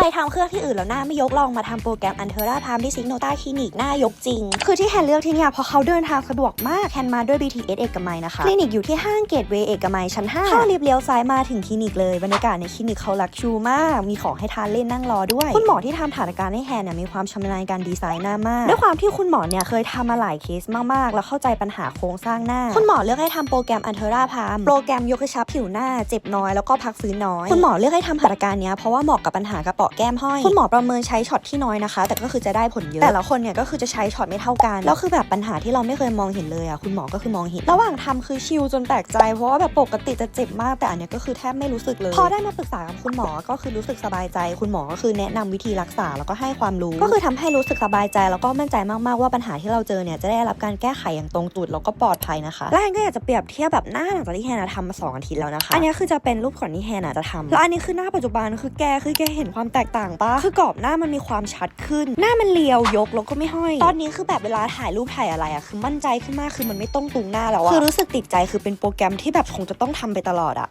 ครทำเครื่องที่อื่นแล้วหน้าไม่ยกลองมาทำโปรแกรมอันเทอร่าพามที่ซิกโนต้าคลินิกหน้ายกจริง คือที่แฮนเลือกที่เนี่ยเพราะเขาเดินทางสะดวกมากแฮนมาด้วย BTS เอกมัยนะคะ คลินิกอยู่ที่ห้างเกตเวย์เอกมัยชั้น5เข้าลิฟต์เลี้ยวซ้ายมาถึงคลินิกเลย บรรยากาศในคลินิกเขาลักชูมาก มีของให้ทานเล่นนั่งรอด้วย คุณหมอที่ทำฐานการให้แฮนเนี่ยมีความชำนาญการดีไซน์หน้ามาก ด้วยความที่คุณหมอเนี่ยเคยทำมาหลายเคสมากๆ แล้วเข้าใจปัญหาโครงสร้างหน้า คุณหมอเลือกให้ทำโปรแกรมอันเทอร่าพามโปรแกรมยกกระชับผิวหน้าเจ็บน้อยแล้วก็พักฟื้นน้อย คุณหมอเลือกให้ทำหัตถการเนี้ยเพราะว่าเหมาะกับปัญหากระเปาะแก้มห้อยคุณหมอประเมินใช้ช็อตที่น้อยนะคะ แต่ก็คือจะได้ผลเยอะแต่ละคนเนี่ยก็คือจะใช้ช็อตไม่เท่ากันแล้วคือแบบปัญหาที่เราไม่เคยมองเห็นเลยอะคุณหมอก็คือมองเห็น ระหว่างทำคือชิลจนแปลกใจ เพราะว่าแบบปกติจะเจ็บมากแต่อันเนี้ยก็คือแทบไม่รู้สึกเลย พอได้มาปรึกษากับคุณหมอก็คือรู้สึกสบายใจ คุณหมอก็คือแนะนำวิธีรักษาแล้วก็ให้ความรู้ ก็คือทำให้รู้สึกสบายใจแล้วก็มั่นใจมากๆว่าปัญหาที่เราเจอเนี่ยจะได้รับการแก้ไขอย่างตรงจุดแล้วก็ปลอดภัยนะคะและแฮนก็อยากจะเปรียบเทียบแบบหน้าหลังจากที่แฮนอะทำมาสองอาทิตย์แล้วนะคะอันเนี้ยคือจะเป็นรูปก่อนที่แฮนอะจะทำแล้วอันนี้คือหน้าปัจจุบันคือแกคือแกเห็นความแตตกต่างปะคือกรอบหน้ามันมีความชัดขึ้น หน้ามันเรียวยกแล้วก็ไม่ห้อย ตอนนี้คือแบบเวลาถ่ายรูปถ่ายอะไรอะคือมั่นใจขึ้นมากคือมันไม่ต้องตุงหน้าแล้วอะคือรู้สึกติดใจคือเป็นโปรแกรมที่แบบคงจะต้องทำไปตลอดอะ